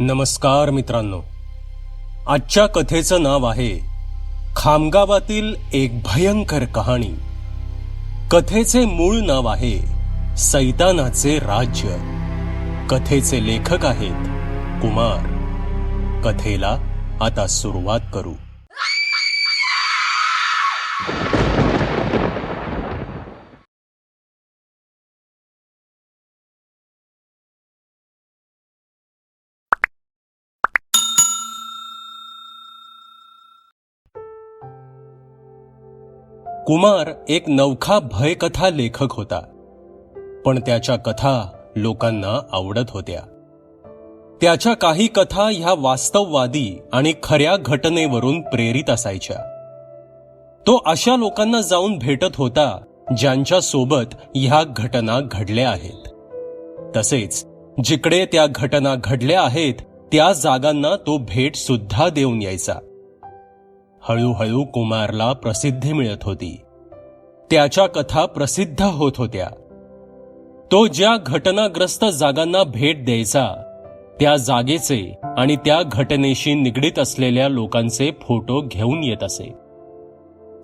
नमस्कार मित्रांनो. आजच्या कथेचं नाव आहे खामगावातील एक भयंकर कहाणी. कथेचे मूळ नाव आहे सैतानाचे राज्य. कथेचे लेखक आहेत कुमार. कथेला आता सुरुवात करू. कुमार एक नवखा भयकथा लेखक होता. पण त्याच्या कथा लोकांना आवडत होत्या. त्याच्या काही कथा ह्या वास्तववादी आणि खऱ्या घटनेवरून प्रेरित असायच्या. तो अशा लोकांना जाऊन भेटत होता ज्यांच्या सोबत ह्या घटना घडल्या आहेत. तसेच जिकडे त्या घटना घडल्या आहेत त्या जागांना तो भेट सुद्धा देऊन यायचा. हळूहळू कुमारला प्रसिद्धी मिळत होती. त्याच्या कथा प्रसिद्ध होत होत्या. तो ज्या घटनाग्रस्त जागांना भेट द्यायचा त्या जागेचे आणि त्या घटनेशी निगडीत असलेल्या लोकांचे फोटो घेऊन येत असे.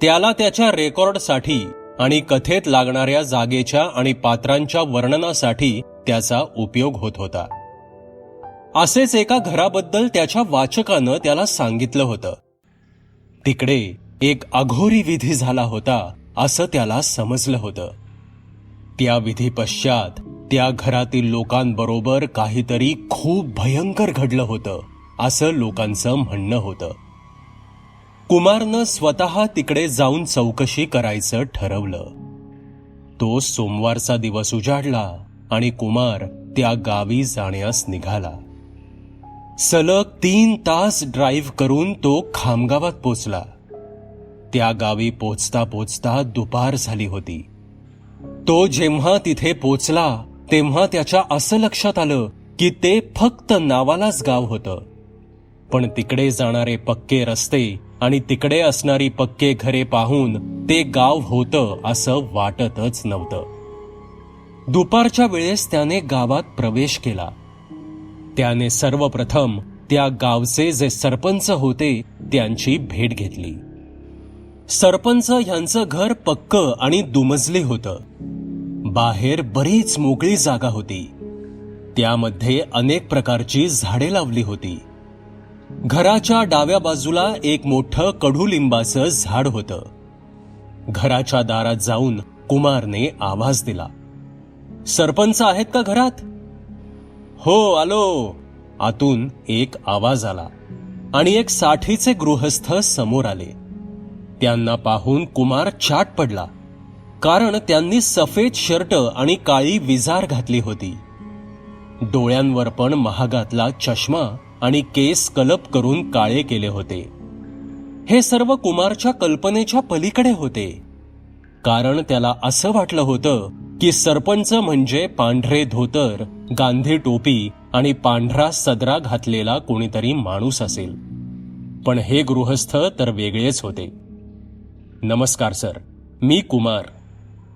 त्याला त्याच्या रेकॉर्डसाठी आणि कथेत लागणाऱ्या जागेच्या आणि पात्रांच्या वर्णनासाठी त्याचा उपयोग होत होता. असेच एका घराबद्दल त्याच्या वाचकानं त्याला सांगितलं होतं. तिकडे एक अघोरी विधी झाला होता असं त्याला समजलं होतं. त्या विधी पश्चात त्या घरातील लोकांबरोबर काहीतरी खूप भयंकर घडलं होतं असं लोकांचं म्हणणं होतं. कुमारनं स्वतः तिकडे जाऊन चौकशी करायचं ठरवलं. तो सोमवारचा दिवस उजाडला आणि कुमार त्या गावी जाण्यास निघाला. सलग तीन तास ड्राईव्ह करून तो खामगावात पोचला. त्या गावी पोचता पोचता दुपार झाली होती. तो जेव्हा तिथे पोचला तेव्हा त्याच्या असं लक्षात आलं की ते फक्त नावालाच गाव होतं. पण तिकडे जाणारे पक्के रस्ते आणि तिकडे असणारी पक्के घरे पाहून ते गाव होतं असं वाटतच नव्हतं. दुपारच्या वेळेस त्याने गावात प्रवेश केला. त्याने सर्वप्रथम त्या गावचे जे सरपंच होते त्यांची भेट घेतली. सरपंच ह्यांचं घर पक्क आणि दुमजले होतं. बाहेर बरीच मोकळी जागा होती. त्यामध्ये अनेक प्रकारची झाडे लावली होती. घराच्या डाव्या बाजूला एक मोठं कडुलिंबाचं झाड होतं. घराच्या दारात जाऊन कुमारने आवाज दिला. सरपंच आहेत का घरात? हो आलो. आतून एक आवाज आला आणि एक साठीचे गृहस्थ समोर आले. त्यांना पाहून कुमार चाट पडला कारण त्यांनी सफेद शर्ट आणि काळी विजार घातली होती. डोळ्यांवर पण महागातला चष्मा आणि केस कलप करून काळे केले होते. हे सर्व कुमारच्या कल्पनेच्या पलीकडे होते. कारण त्याला असं वाटलं होतं की सरपंच म्हणजे पांढरे धोतर गांधी टोपी आणि पांढरा सदरा घातलेला कोणीतरी माणूस असेल. पण हे गृहस्थ तर वेगळेच होते. नमस्कार सर. मी कुमार.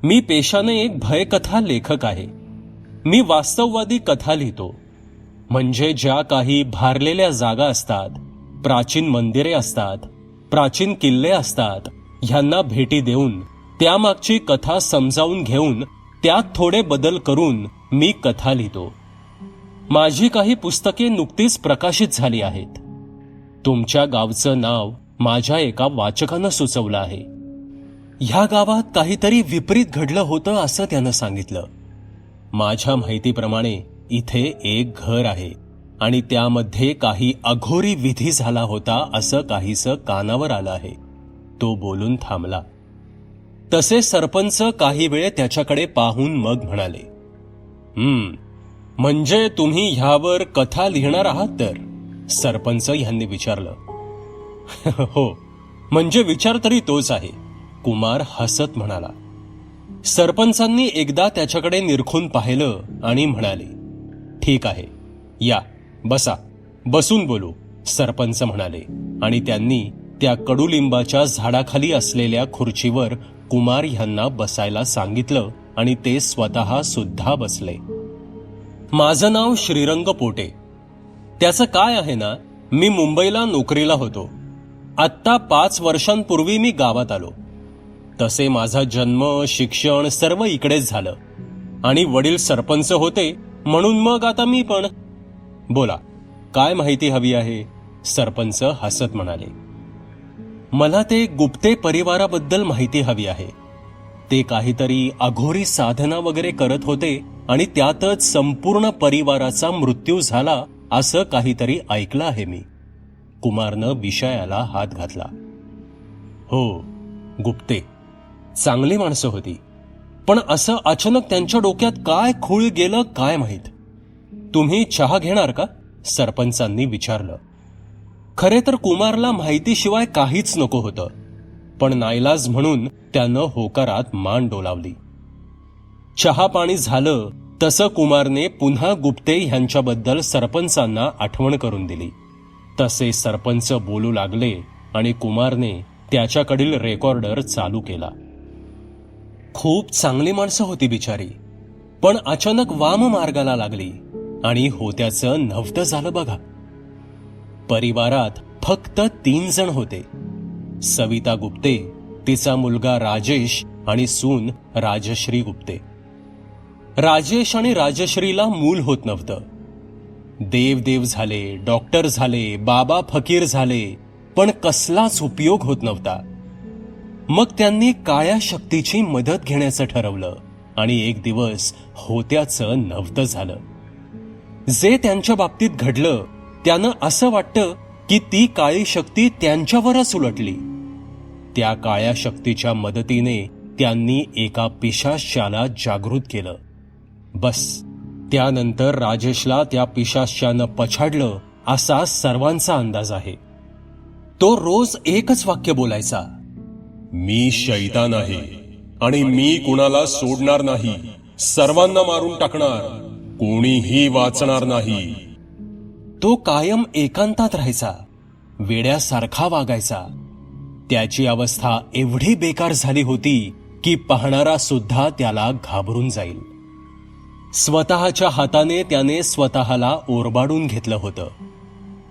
मी पेशाने एक भयकथा लेखक आहे. मी वास्तववादी कथा लिहितो. म्हणजे ज्या काही भारलेल्या जागा असतात प्राचीन मंदिरे असतात प्राचीन किल्ले असतात ह्यांना भेटी देऊन त्यामागची कथा समजावून घेऊन त्यात थोडे बदल करून मी कथा लिहितो. माझी काही पुस्तके नुकतीच प्रकाशित झाली आहेत. तुमच्या गावचं नाव माझ्या एका वाचकानं सुचवलं आहे. ह्या गावात काहीतरी विपरीत घडलं होतं असं त्यानं सांगितलं. माझ्या माहितीप्रमाणे इथे एक घर आहे आणि त्यामध्ये काही अघोरी विधी झाला होता असं काहीसं कानावर आलं आहे. तो बोलून थांबला. तसे सरपंच काही वेळ त्याच्याकडे पाहून मग म्हणाले हम्म म्हणजे तुम्ही ह्यावर कथा लिहिणार आहात तर? सरपंच यांनी विचारलं हो म्हणजे विचार तरी तोच आहे कुमार हसत म्हणाला. सरपंचांनी एकदा त्याच्याकडे निरखून पाहिलं आणि म्हणाले ठीक आहे या बसा बसून बोलू सरपंच म्हणाले आणि त्यांनी त्या कडुलिंबाच्या झाडाखाली असलेल्या खुर्चीवर कुमार ह्यांना बसायला सांगितलं आणि ते स्वतः सुद्धा बसले. माझं नाव श्रीरंग पोटे. त्याचं काय आहे ना मी मुंबईला नोकरीला होतो. आत्ता पाच वर्षांपूर्वी मी गावात आलो. तसे माझा जन्म शिक्षण सर्व इकडेच झालं. आणि वडील सरपंच होते म्हणून मग आता मी पण. बोला काय माहिती हवी आहे? सरपंच हसत म्हणाले. मला ते गुप्ते परिवाराबद्दल माहिती हवी आहे. ते काहीतरी अघोरी साधना वगैरे करत होते आणि त्यातच संपूर्ण परिवाराचा मृत्यू झाला असं काहीतरी ऐकलं आहे मी. कुमारनं विषयाला हात घातला. हो गुप्ते. चांगली माणसं होती. पण असं अचानक त्यांच्या डोक्यात काय खूळ गेलं काय माहीत? तुम्ही चहा घेणार का? सरपंचांनी विचारलं. खरे तर कुमारला माहितीशिवाय काहीच नको होतं. पण नाईलाज म्हणून त्यानं होकारात मान डोलावली. चहा पाणी झालं तसं कुमारने पुन्हा गुप्ते ह्यांच्याबद्दल सरपंचांना आठवण करून दिली. तसे सरपंच बोलू लागले आणि कुमारने त्याच्याकडील रेकॉर्डर चालू केला. खूप चांगली माणसं होती बिचारी पण अचानक वाम मार्गाला लागली आणि होत्याचं नव्हतं झालं बघा. परिवारात फक्त तीन जण होते. सविता गुप्ते तिचा मुलगा राजेश आणि सून राजश्री गुप्ते. राजेश आणि राजश्रीला मूल होत नव्हतं. देव देव झाले डॉक्टर झाले बाबा फकीर झाले पण कसलाच उपयोग होत नव्हता. मग त्यांनी काळ्या शक्तीची मदत घेण्याचं ठरवलं आणि एक दिवस होत्याचं नव्हतं झालं. जे त्यांच्या बाबतीत घडलं त्यानं असं वाटतं की ती काळी शक्ती त्यांच्यावरच उलटली. त्या काळ्या शक्तीच्या मदतीने त्यांनी एका पिशाश्याला जागृत केलं. बस त्यानंतर राजेशला त्या पिशाश्यानं पछाडलं असा सर्वांचा अंदाज आहे. तो रोज एकच वाक्य बोलायचा. मी शैतान आहे आणि मी कुणाला सोडणार नाही. सर्वांना मारून टाकणार. कोणीही वाचणार नाही. तो कायम एकांतात राहायचा. वेड्यासारखा वागायचा. त्याची अवस्था एवढी बेकार झाली होती की पाहणारा सुद्धा त्याला घाबरून जाईल. स्वतःच्या हाताने त्याने स्वतःला ओरबाडून घेतलं होतं.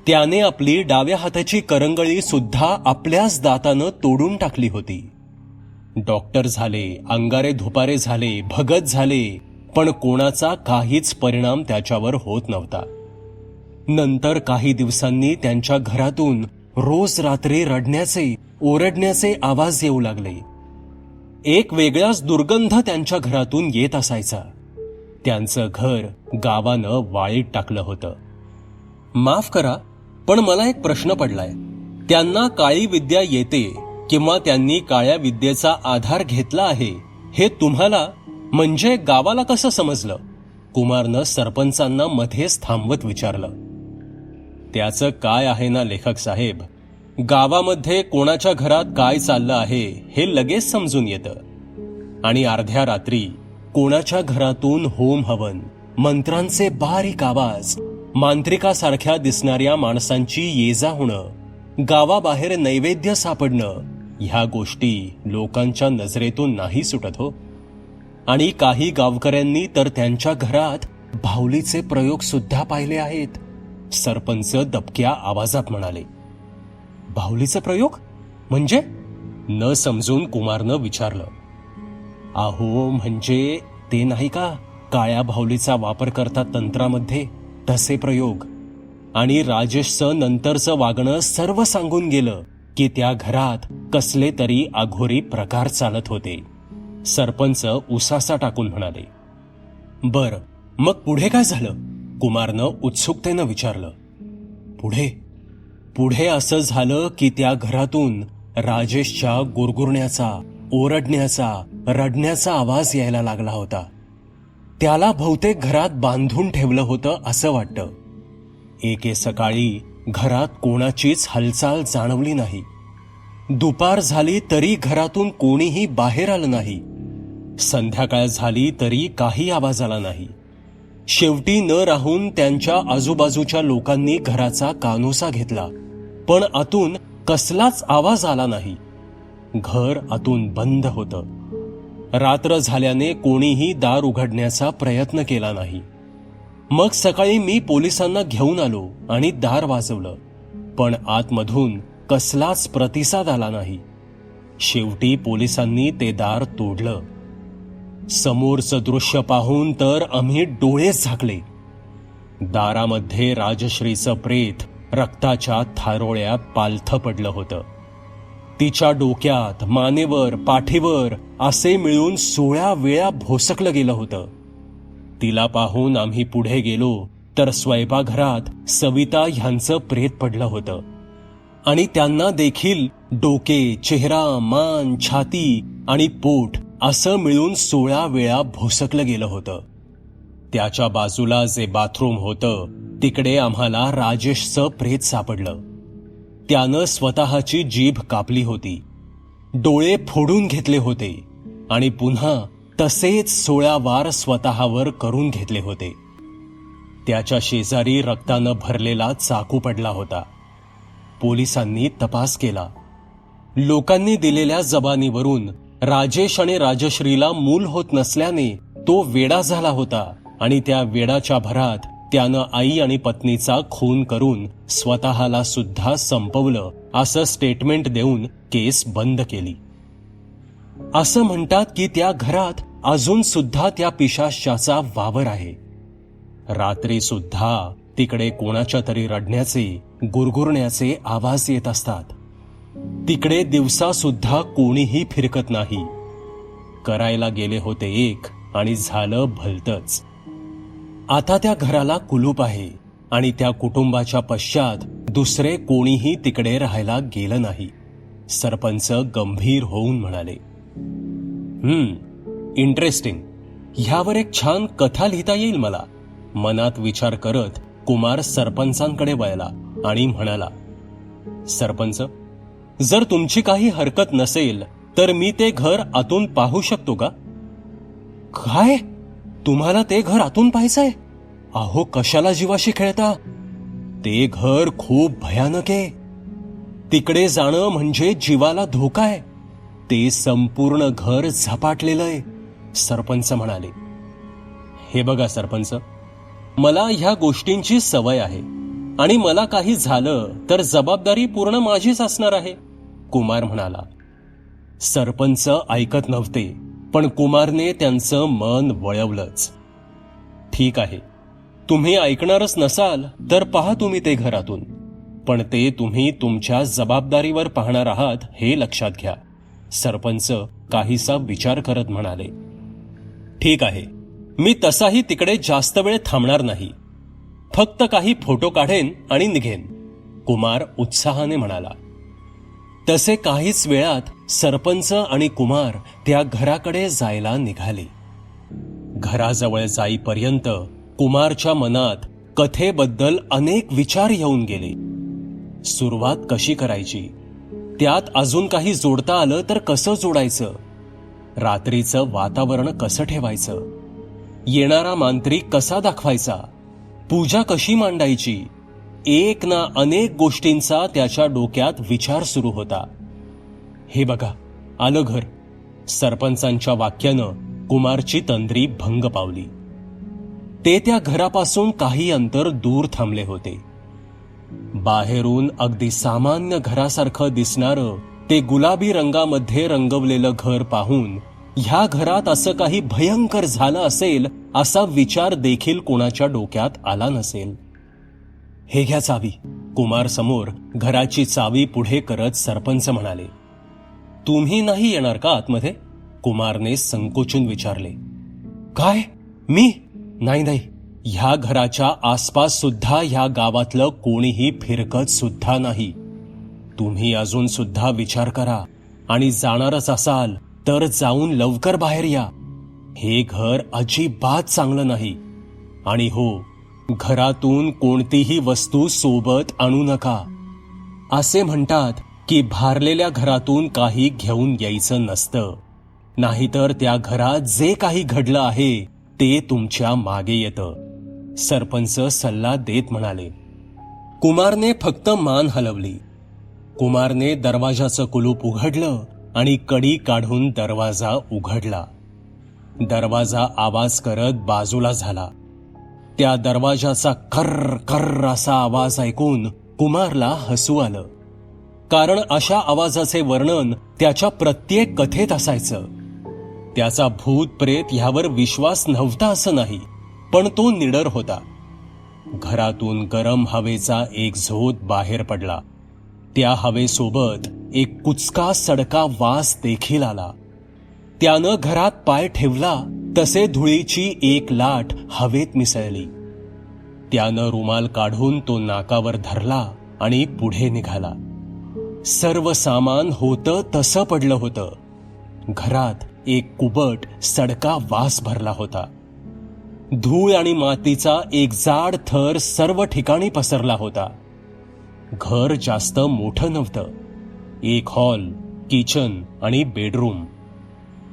त्याने आपली डाव्या हाताची करंगळी सुद्धा आपल्याच दातानं तोडून टाकली होती. डॉक्टर झाले अंगारे धुपारे झाले भगत झाले पण कोणाचा काहीच परिणाम त्याच्यावर होत नव्हता. नंतर काही दिवसांनी त्यांच्या घरातून रोज रात्री रडण्याचे ओरडण्याचे आवाज येऊ लागले. एक वेगळाच दुर्गंध त्यांच्या घरातून येत असायचा. त्यांचं घर गावानं वाळीत टाकलं होतं. माफ करा पण मला एक प्रश्न पडलाय. त्यांना काळी विद्या येते किंवा त्यांनी काळ्या विद्येचा आधार घेतला आहे हे तुम्हाला म्हणजे गावाला कसं समजलं? कुमारनं सरपंचांना मध्येच थांबवत विचारलं. त्याचं काय आहे ना लेखक साहेब? गावामध्ये कोणाच्या घरात काय चाललं आहे हे लगेच समजून येतं. आणि अर्ध्या रात्री कोणाच्या घरातून होम हवन मंत्रांचे बारीक आवाज मांत्रिकासारख्या दिसणाऱ्या माणसांची ये जा होणं गावाबाहेर नैवेद्य सापडणं ह्या गोष्टी लोकांच्या नजरेतून नाही सुटत हो. आणि काही गावकऱ्यांनी तर त्यांच्या घरात भावलीचे प्रयोग सुद्धा पाहिले आहेत. सरपंच दबक्या आवाजात म्हणाले बाहुलीचा प्रयोग? म्हणजे? न समजून कुमारनं विचारलं अहो म्हणजे ते नाही का काळ्या बाहुलीचा वापर करता तंत्रामध्ये? तसे प्रयोग. आणि राजेशचं नंतरचं वागणं सर्व सांगून गेलं की त्या घरात कसले तरी अघोरी प्रकार चालत होते. सरपंच उसासा टाकून म्हणाले बर मग पुढे काय झालं? कुमारनं उत्सुकतेनं विचारलं पुढे? पुढे असं झालं की त्या घरातून राजेशच्या गुरगुरण्याचा ओरडण्याचा रडण्याचा आवाज यायला लागला होता. त्याला बहुतेक घरात बांधून ठेवलं होतं असं वाटतं. एके सकाळी घरात कोणाचीच हालचाल जाणवली नाही. दुपार झाली तरी घरातून कोणीही बाहेर आलं नाही. संध्याकाळ झाली तरी काही आवाज आला नाही. शेवटी न राहून त्यांच्या आजूबाजूच्या लोकांनी घराचा कानोसा घेतला. पण आतून कसलाच आवाज आला नाही. घर आतून बंद होतं. रात्र झाल्याने कोणीही दार उघडण्याचा प्रयत्न केला नाही. मग सकाळी मी पोलिसांना घेऊन आलो आणि दार वाजवलं. पण आतमधून कसलाच प्रतिसाद आला नाही. शेवटी पोलिसांनी ते दार तोडलं. समोरचं दृश्य पाहून तर आम्ही डोळेच झाकले. दारामध्ये राजश्रीचं प्रेत रक्ताच्या थारोळ्या पालथं पडलं होतं. तिच्या डोक्यात मानेवर पाठीवर असे मिळून सोळा वेळा भोसकलं गेलं होतं. तिला पाहून आम्ही पुढे गेलो तर स्वयंपाकघरात सविता ह्यांचं प्रेत पडलं होतं. आणि त्यांना देखील डोके चेहरा मान छाती आणि पोट असं मिळून सोळा वेळा भोसकलं गेलं होतं. त्याच्या बाजूला जे बाथरूम होतं तिकडे आम्हाला राजेशचं प्रेत सापडलं. त्यानं स्वतःची जीभ कापली होती. डोळे फोडून घेतले होते आणि पुन्हा तसेच सोळा वार स्वतःवर करून घेतले होते. त्याच्या शेजारी रक्तानं भरलेला चाकू पडला होता. पोलिसांनी तपास केला. लोकांनी दिलेल्या जबानीवरून राजेश आणि राजश्रीला मूल होत नसल्याने तो वेडा झाला होता आणि त्या वेडाच्या भरात त्यानं आई आणि पत्नीचा खून करून स्वतःला सुद्धा संपवलं असं स्टेटमेंट देऊन केस बंद केली. असं म्हणतात की त्या घरात अजून सुद्धा त्या पिशाशाचा वावर आहे. रात्री सुद्धा तिकडे कोणाच्या तरी रडण्याचे गुरगुरण्याचे आवाज येत असतात. तिकडे दिवसा सुद्धा कोणीही फिरकत नाही. करायला गेले होते एक आणि झालं भलतच. आता त्या घराला कुलूप आहे आणि त्या कुटुंबाच्या पश्चात दुसरे कोणीही तिकडे राहायला गेलं नाही. सरपंच गंभीर होऊन म्हणाले हम्म इंटरेस्टिंग ह्यावर एक छान कथा लिहिता येईल मला. मनात विचार करत कुमार सरपंचांकडे वळला आणि म्हणाला सरपंच जर तुमची काही हरकत नसेल तर मी ते घर आतून पाहू शकतो का? काय? तुम्हाला ते घर आतून पाहायचंय? अहो कशाला जीवाशी खेळता? ते घर खूप भयानक आहे. तिकडे जाणं म्हणजे जीवाला धोका आहे. ते संपूर्ण घर झपाटलेलं आहे सरपंच म्हणाले. हे बघा सरपंच. मला ह्या गोष्टींची सवय आहे. आणि मला काही झालं तर जबाबदारी पूर्ण माझीच असणार आहे. कुमार म्हणाला सरपंच ऐकत नव्हते पण कुमारने त्यांचं मन वळवलंच. ठीक आहे तुम्ही ऐकणारच नसाल तर पहा तुम्ही ते घरातून पण ते तुम्ही तुमच्या जबाबदारीवर पाहणार आहात हे लक्षात घ्या. सरपंच काहीसा विचार करत म्हणाले ठीक आहे मी तसाही तिकडे जास्त वेळ थांबणार नाही. फक्त काही फोटो काढेन आणि निघेन कुमार उत्साहाने म्हणाला. तसे काहीच वेळात सरपंच आणि कुमार त्या घराकडे जायला निघाले. घराजवळ जाईपर्यंत कुमारच्या मनात कथेबद्दल अनेक विचार येऊन गेले. सुरुवात कशी करायची? त्यात अजून काही जोडता आलं तर कसं जोडायचं? रात्रीचं वातावरण कसं ठेवायचं? येणारा मांत्रिक कसा दाखवायचा? पूजा कशी मांडायची? एक ना अनेक गोष्टींचा त्याच्या डोक्यात विचार सुरू होता. हे बघा आलं घर. सरपंचांच्या वाक्यानं कुमारची तंद्री भंग पावली. ते त्या घरापासून काही अंतर दूर थांबले होते. बाहेरून अगदी सामान्य घरासारखं दिसणारं ते गुलाबी रंगामध्ये रंगवलेलं घर पाहून ह्या घरात असं काही भयंकर झालं असेल असा विचार देखील कोणाच्या डोक्यात आला नसेल. हे घ्या चावी. कुमार समोर घराची चावी पुढे करत सरपंच म्हणाले तुम्ही नाही येणार का आतमध्ये? कुमारने संकोचून विचारले काय? मी? नाही नाही. ह्या घराच्या आसपास सुद्धा ह्या गावातलं कोणीही फिरकत सुद्धा नाही. तुम्ही अजून सुद्धा विचार करा आणि जाणारच असाल तर जाऊन लवकर बाहेर या. हे घर अजिबात चांगलं नाही. आणि हो घरातून कोणतीही वस्तू सोबत आणू नका. असे म्हणतात की भारलेल्या घरातून काही घेऊन यायचं नसतं. नाहीतर त्या घरात जे काही घडलं आहे ते तुमच्या मागे येतं. सरपंच सल्ला देत म्हणाले. कुमारने फक्त मान हलवली. कुमारने दरवाजाचं कुलूप उघडलं आणि कडी काढून दरवाजा उघडला. दरवाजा आवाज करत बाजूला झाला. त्या दरवाजाचा खर्र कर्र असा आवाज ऐकून कुमारला हसू आलं. कारण अशा आवाजाचे वर्णन त्याच्या प्रत्येक कथेत असायचं. त्याचा भूत प्रेत ह्यावर विश्वास नव्हता असं नाही पण तो निडर होता. घरातून गरम हवेचा एक झोत बाहेर पडला. त्या हवेसोबत एक कुचका सडका वास देखील आला. त्यानं घरात पाय ठेवला तसे धुळीची एक लाट हवेत मिसळली. त्यानं रुमाल काढून तो नाकावर धरला आणि पुढे निघाला. सर्व सामान होतं तसं पडलं होतं. घरात एक कुबट सडका वास भरला होता. धूळ आणि मातीचा एक जाड थर सर्व ठिकाणी पसरला होता. घर जास्त मोठं नव्हतं. एक हॉल किचन आणि बेडरूम.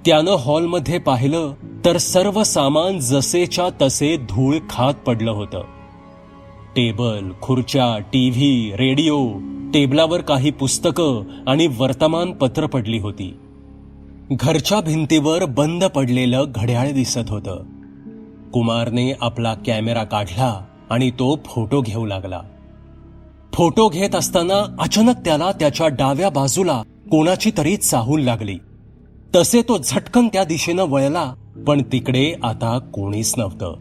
त्यानं हॉलमध्ये पाहिलं तर सर्व सामान जसेच्या तसे धूळ खात पडलं होतं. टेबल खुर्च्या टीव्ही रेडिओ टेबलावर काही पुस्तकं आणि वर्तमानपत्र पडली होती. घरच्या भिंतीवर बंद पडलेलं घड्याळ दिसत होतं. कुमारने आपला कॅमेरा काढला आणि तो फोटो घेऊ लागला. फोटो घेत असताना अचानक त्याला त्याच्या डाव्या बाजूला कोणाची तरी चाहूल लागली. तसे तो झटकन त्या दिशेनं वळला पण तिकडे आता कोणीच नव्हतं.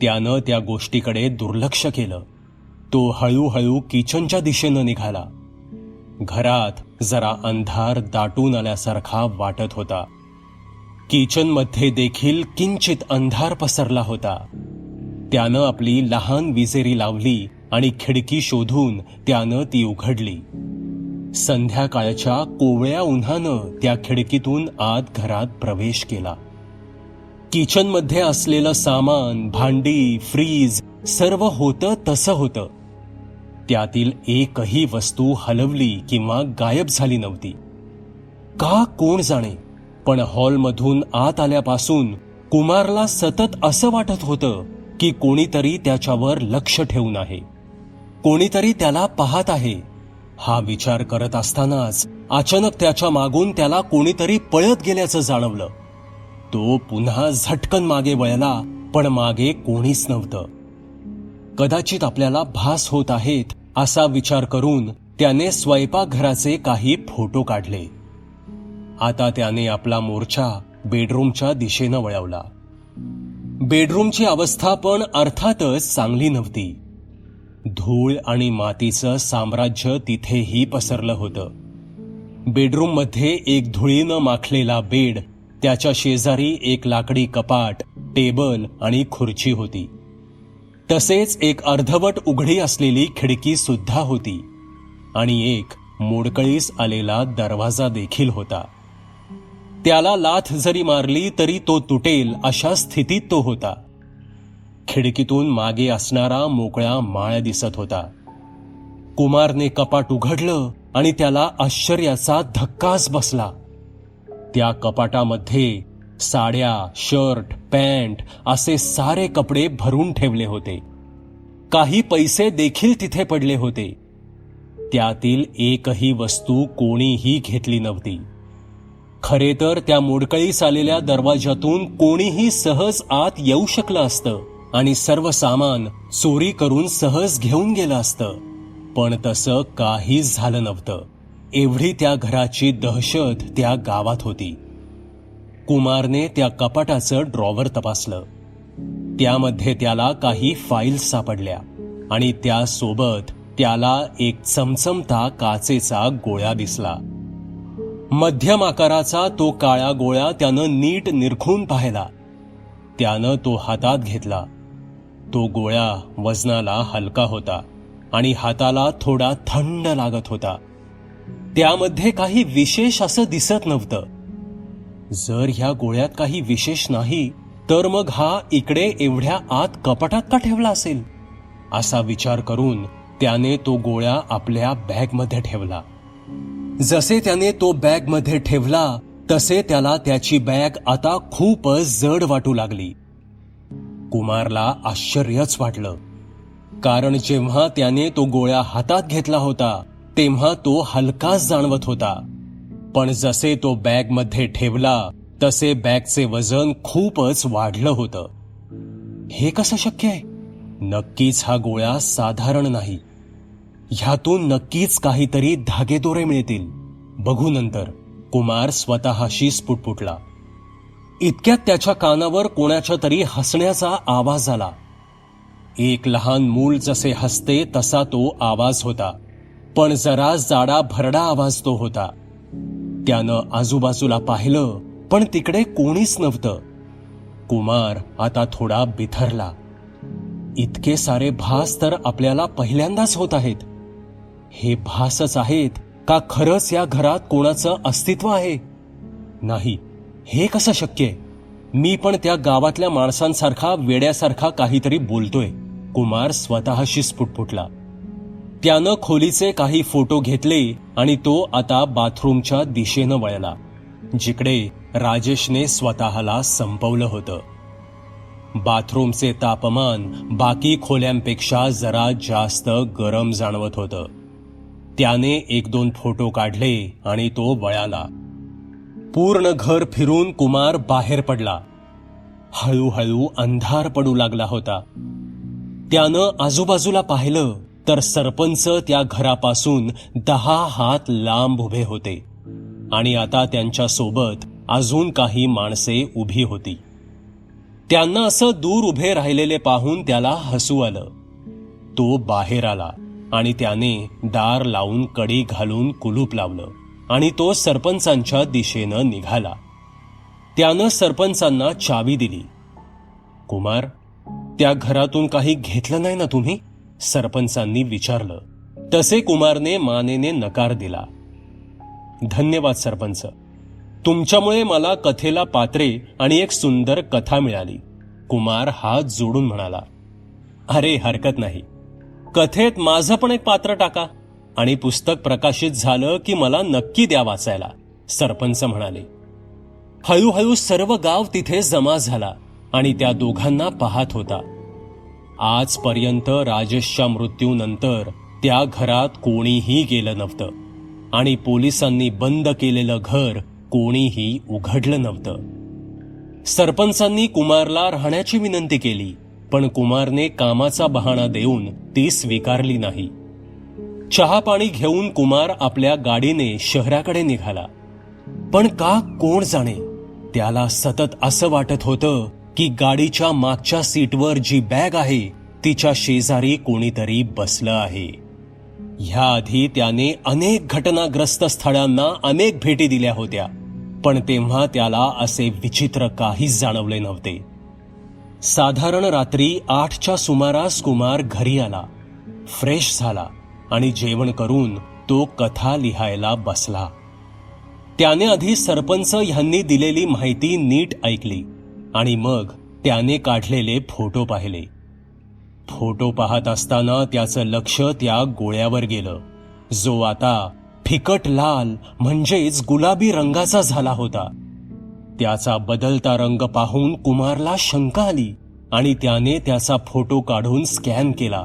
त्यानं त्या गोष्टीकडे दुर्लक्ष केलं. तो हळूहळू किचनच्या दिशेनं निघाला. घरात जरा अंधार दाटून आल्यासारखा वाटत होता. किचनमध्ये देखील किंचित अंधार पसरला होता. त्यानं आपली लहान विजेरी लावली आणि खिडकी शोधून त्यानं ती उघडली. संध्याकाळच्या कोवळ्या उन्हानं त्या खिडकीतून आत घरात प्रवेश केला. किचनमध्ये असलेलं सामान भांडी फ्रीज सर्व होतं तसं होतं. त्यातील एकही वस्तू हलवली किंवा गायब झाली नव्हती. का कोण जाणे पण हॉलमधून आत आल्यापासून कुमारला सतत असं वाटत होतं की कोणीतरी त्याच्यावर लक्ष ठेवून आहे. कोणीतरी त्याला पाहत आहे. हा विचार करत असतानाच अचानक त्याच्या मागून त्याला कोणीतरी पळत गेल्याचं जाणवलं. तो पुन्हा झटकन मागे वळला पण मागे कोणीच नव्हतं. कदाचित आपल्याला भास होत आहेत असा विचार करून त्याने स्वयंपाकघराचे काही फोटो काढले. आता त्याने आपला मोर्चा बेडरूमच्या दिशेनं वळवला. बेडरूमची अवस्था पण अर्थातच चांगली नव्हती. धूळ आणि मातीचं साम्राज्य तिथेही पसरलं होतं. बेडरूममध्ये एक धुळीनं माखलेला बेड त्याच्या शेजारी एक लाकडी कपाट टेबल आणि खुर्ची होती. तसेच एक अर्धवट उघडी असलेली खिडकी सुद्धा होती आणि एक मोडकळीस आलेला दरवाजा देखील होता. त्याला लाथ जरी मारली तरी तो तुटेल अशा स्थितीत तो होता. खिडकीतून मागे असणारा मोकळा माळ दिसत होता. कुमारने कपाट उघडलं आणि त्याला आश्चर्याचा धक्काच बसला. त्या कपाटामध्ये साड्या शर्ट पॅन्ट असे सारे कपडे भरून ठेवले होते. काही पैसे देखील तिथे पडले होते. त्यातील एकही वस्तू कोणीही घेतली नव्हती. खरे तर त्या मोडकळीस आलेल्या दरवाजातून कोणीही सहज आत येऊ शकलं असतं. आणि सर्व सामान चोरी करून सहज घेऊन गेलं असतं. पण तसं काहीच झालं नव्हतं. एवढी त्या घराची दहशत त्या गावात होती. कुमारने त्या कपाटाचं ड्रॉवर तपासलं. त्यामध्ये त्याला काही फाईल्स सापडल्या आणि त्यासोबत त्याला एक चमचमता काचेचा गोळ्या दिसला. मध्यम आकाराचा तो काळ्या गोळ्या त्यानं नीट निरखून पाहिला. त्यानं तो हातात घेतला. तो गोळा वजनाला हलका होता आणि हाताला थोडा थंड लागत होता. त्यामध्ये काही विशेष असं दिसत नव्हतं. जर ह्या गोळ्यात काही विशेष नाही तर मग हा इकडे एवढ्या आत कपाटात का ठेवला असेल? असा विचार करून त्याने तो गोळ्या आपल्या बॅगमध्ये ठेवला. जसे त्याने तो बॅगमध्ये ठेवला तसे त्याला त्याची बॅग आता खूपच जड वाटू लागली. कुमारला आश्चर्यच वाटलं. कारण जेव्हा त्याने तो गोळ्या हातात घेतला होता तेव्हा तो हलकाच जाणवत होता. पण जसे तो बॅगमध्ये ठेवला तसे बॅगचे वजन खूपच वाढलं होतं. हे कसं शक्य आहे? नक्कीच हा गोळ्या साधारण नाही. ह्यातून नक्कीच काहीतरी धागेदोरे मिळतील. बघू नंतर. कुमार स्वतःशी स्फुटफुटला इतक्यात त्याच्या कानावर कोणाच्या तरी हसण्याचा आवाज आला. एक लहान मूल जसे हसते तसा तो आवाज होता. पण जरा जाडा भरडा आवाज तो होता. त्यानं आजूबाजूला पाहिलं पण तिकडे कोणीच नव्हतं. कुमार आता थोडा बिथरला. इतके सारे भास तर आपल्याला पहिल्यांदाच होत आहेत. हे भासच आहेत का खरंच या घरात कोणाचं अस्तित्व आहे? नाही. हे कसं शक्य? आहे मी पण त्या गावातल्या माणसांसारखा वेड्यासारखा काहीतरी बोलतोय. कुमार स्वतःशी स्फुटफुटला त्यानं खोलीचे काही फोटो घेतले आणि तो आता बाथरूमच्या दिशेनं वळला जिकडे राजेशने स्वतःला संपवलं होतं. बाथरूमचे तापमान बाकी खोल्यांपेक्षा जरा जास्त गरम जाणवत होतं. त्याने एक दोन फोटो काढले आणि तो वळाला. पूर्ण घर फिरून कुमार बाहेर पडला. हळूहळू अंधार पडू लागला होता. त्यानं आजूबाजूला पाहिलं तर सरपंच त्या घरापासून दहा हात लांब उभे होते आणि आता त्यांच्यासोबत अजून काही माणसे उभी होती. त्यांना असं दूर उभे राहिलेले पाहून त्याला हसू आलं. तो बाहेर आला आणि त्याने दार लावून कडी घालून कुलूप लावलं. आणि तो सरपंचांच्या दिशेनं निघाला. त्यानं सरपंचांना चावी दिली. कुमार त्या घरातून काही घेतलं नाही ना तुम्ही? सरपंचांनी विचारलं. तसे कुमारने मानेने नकार दिला. धन्यवाद सरपंच. तुमच्यामुळे मला कथेला पात्रे आणि एक सुंदर कथा मिळाली. कुमार हात जोडून म्हणाला. अरे हरकत नाही. कथेत माझं पण एक पात्र टाका. आणि पुस्तक प्रकाशित झालं की मला नक्की द्या वाचायला सरपंच म्हणाले. हळूहळू सर्व गाव तिथे जमा झाला आणि त्या दोघांना पाहत होता. आजपर्यंत राजेशच्या मृत्यूनंतर त्या घरात कोणीही गेलं नव्हतं आणि पोलिसांनी बंद केलेलं घर कोणीही उघडलं नव्हतं. सरपंचांनी कुमारला राहण्याची विनंती केली पण कुमारने कामाचा बहाणा देऊन ती स्वीकारली नाही. चहा पाणी घेऊन कुमार आपल्या गाडीने शहराकडे निघाला. पण का कोण जाणे? त्याला सतत असं वाटत होतं की गाडीच्या मागच्या सीटवर जी बॅग आहे तिच्या शेजारी कोणीतरी बसलं आहे. ह्याआधी त्याने अनेक घटनाग्रस्त स्थळांना अनेक भेटी दिल्या होत्या पण तेव्हा त्याला असे विचित्र काहीच जाणवले नव्हते. साधारण रात्री आठच्या सुमारास कुमार घरी आला. फ्रेश झाला. आणि जेवण करून तो कथा लिहायला बसला. त्याने आधी सरपंच ह्यांनी दिलेली माहिती नीट ऐकली आणि मग त्याने काढलेले फोटो पाहिले. फोटो पाहत असताना त्याचं लक्ष त्या गोळ्यावर गेलं. जो आता फिकट लाल म्हणजेच गुलाबी रंगाचा झाला होता. त्याचा बदलता रंग पाहून कुमारला शंका आली आणि त्याने त्याचा फोटो काढून स्कॅन केला.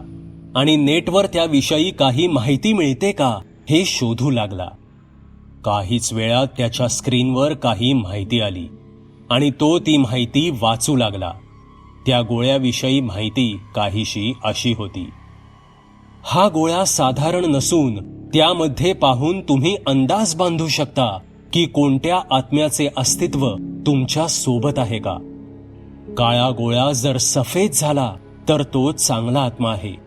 आणि नेटवर त्याविषयी काही माहिती मिळते का हे शोधू लागला. काहीच वेळात त्याच्या स्क्रीनवर काही माहिती आली आणि तो ती माहिती वाचू लागला. त्या गोळ्याविषयी माहिती काहीशी अशी होती. हा गोळ्या साधारण नसून त्यामध्ये पाहून तुम्ही अंदाज बांधू शकता की कोणत्या आत्म्याचे अस्तित्व तुमच्यासोबत आहे का. काळा गोळा जर सफेद झाला तर तो चांगला आत्मा आहे.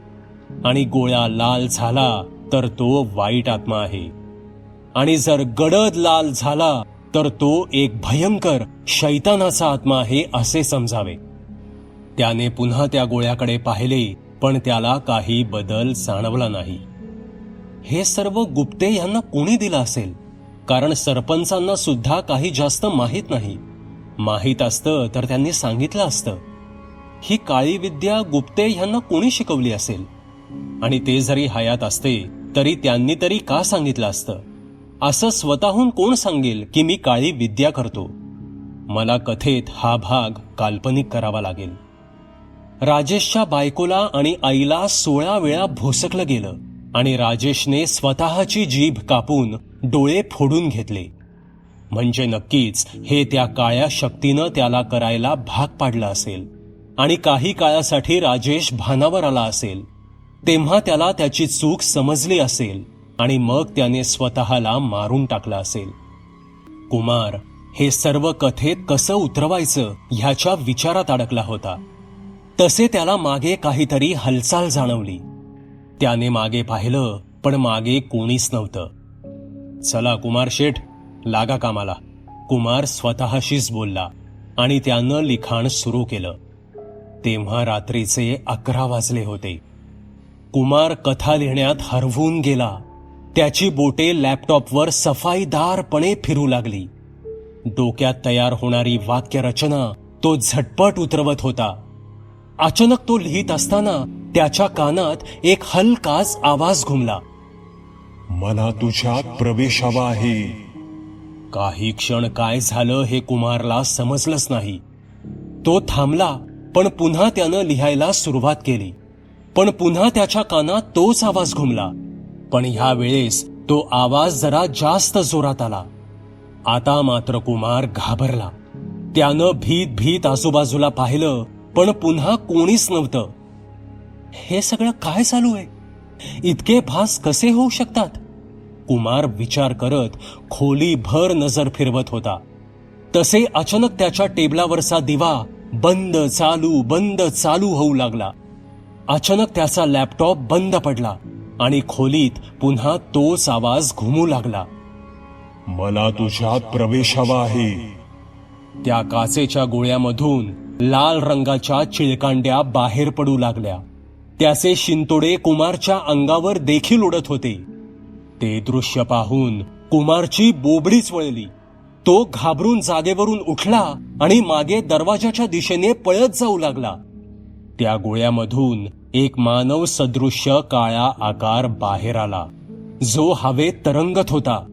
आणि गोळ्या लाल झाला तर तो वाईट आत्मा आहे. आणि जर गडद लाल झाला तर तो एक भयंकर शैतानाचा आत्मा आहे असे समजावे. त्याने पुन्हा त्या गोळ्याकडे पाहिले पण त्याला काही बदल जाणवला नाही. हे सर्व गुप्ते यांना कोणी दिलं असेल? कारण सरपंचांना सुद्धा काही जास्त माहीत नाही. माहीत असतं तर त्यांनी सांगितलं असतं. ही काळी विद्या गुप्ते यांना कोणी शिकवली असेल? आणि ते जरी हयात असते तरी त्यांनी तरी का सांगितलं असतं? असं स्वतःहून कोण सांगेल की मी काळी विद्या करतो? मला कथेत हा भाग काल्पनिक करावा लागेल. राजेशच्या बायकोला आणि आईला सोळा वेळा भोसकलं गेलं आणि राजेशने स्वतःची जीभ कापून डोळे फोडून घेतले. म्हणजे नक्कीच हे त्या काळ्या शक्तीनं त्याला करायला भाग पाडलं असेल आणि काही काळासाठी राजेश भानावर आला असेल. तेव्हा त्याला त्याची चूक समजली असेल आणि मग त्याने स्वतःला मारून टाकलं असेल. कुमार हे सर्व कथेत कसं उतरवायचं ह्याच्या विचारात अडकला होता. तसे त्याला मागे काहीतरी हालचाल जाणवली. त्याने मागे पाहिलं पण मागे कोणीच नव्हतं. चला कुमार शेठ लागा कामाला कुमार स्वतःशीच बोलला आणि त्यानं लिखाण सुरू केलं. तेव्हा रात्रीचे अकरा वाजले होते. कुमार कथा लिहिण्यात हरवून गेला. त्याची बोटे लॅपटॉपवर सफाईदारपणे फिरू लागली. डोक्यात तयार होणारी वाक्यरचना तो झटपट उतरवत होता. अचानक तो लिहित असताना त्याच्या कानात एक हलकाच आवाज घुमला. मला तुझ्यात प्रवेश हवा आहे. काही क्षण काय झालं हे कुमारला समजलंच नाही. तो थांबला पण पुन्हा त्यानं लिहायला सुरुवात केली. पण पुन्हा त्याच्या कानात तोच आवाज घुमला. पण ह्या वेळेस तो आवाज जरा जास्त जोरात आला. आता मात्र कुमार घाबरला. त्यानं भीत भीत आजूबाजूला पाहिलं पण पुन्हा कोणीच नव्हतं. हे सगळं काय चालू आहे? इतके भास कसे होऊ शकतात? कुमार विचार करत खोलीभर नजर फिरवत होता. तसे अचानक त्याच्या टेबलावरचा दिवा बंद चालू बंद चालू होऊ लागला. अचानक त्याचा लॅपटॉप बंद पडला आणि खोलीत पुन्हा तोच आवाज घुमू लागला. मला तुझ्यात प्रवेश हवा आहे. त्या काचेच्या गोळ्यामधून लाल रंगाच्या चिळकांड्या बाहेर पडू लागल्या. त्याचे शिंतोडे कुमारच्या अंगावर देखील उडत होते. ते दृश्य पाहून कुमारची बोबडीच वळली. तो घाबरून जागेवरून उठला आणि मागे दरवाजाच्या दिशेने पळत जाऊ लागला. त्या गोळ्यामधून एक मानव सदृश्य काळा आकार बाहेर आला. जो हवेत तरंगत होता.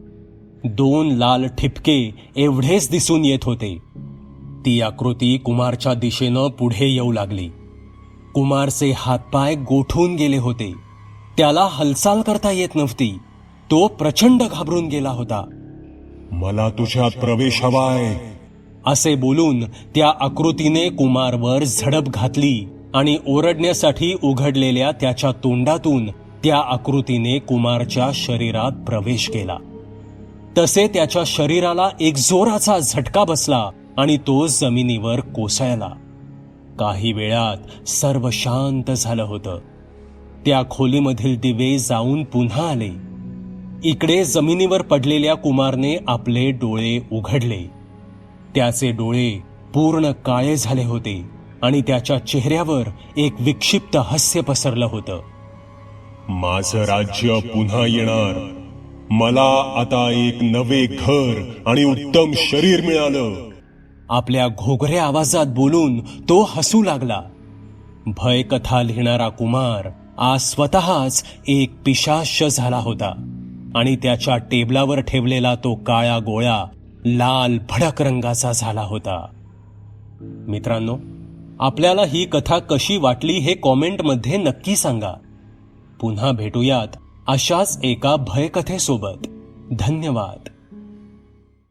दोन लाल ठिपके एवढेच दिसून येत होते. ती आकृती कुमारच्या दिशेनं पुढे येऊ लागली. कुमारचे हातपाय गोठून गेले होते. त्याला हालचाल करता येत नव्हती. तो प्रचंड घाबरून गेला होता. मला तुझ्यात प्रवेश हवा आहे असे बोलून त्या आकृतीने कुमारवर झडप घातली. आणि ओरडण्यासाठी उघडलेल्या त्याच्या तोंडातून त्या आकृतीने कुमारच्या शरीरात प्रवेश केला. तसे त्याच्या शरीराला एक जोराचा झटका बसला आणि तो जमिनीवर कोसळला. काही वेळात सर्व शांत झालं होतं. त्या खोलीमधील दिवे जाऊन पुन्हा आले. इकडे जमिनीवर पडलेल्या कुमारने आपले डोळे उघडले. त्याचे डोळे पूर्ण काळे झाले होते. आणि त्याच्या चेहऱ्यावर एक विक्षिप्त हास्य पसरलं होतं. माझं राज्य पुन्हा येणार. मला आता एक नवे घर आणि उत्तम शरीर मिळालं. आपल्या घोगऱ्या आवाजात बोलून तो हसू लागला. भय कथा लिहिणारा कुमार आज स्वतःच एक पिशाच्य झाला होता आणि त्याच्या टेबलावर ठेवलेला तो काळा गोळा लाल भडक रंगाचा झाला होता. मित्रांनो आपल्याला ही कथा कशी वाटली हे कॉमेंटमध्ये नक्की सांगा. पुन्हा भेटूयात अशाच एका भयकथेसोबत. धन्यवाद.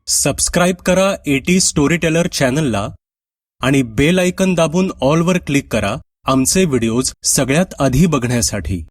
सबस्क्राईब करा एटी स्टोरी टेलर चॅनलला आणि बेल आयकन दाबून ऑलवर क्लिक करा. आमचे व्हिडिओज सगळ्यात आधी बघण्यासाठी.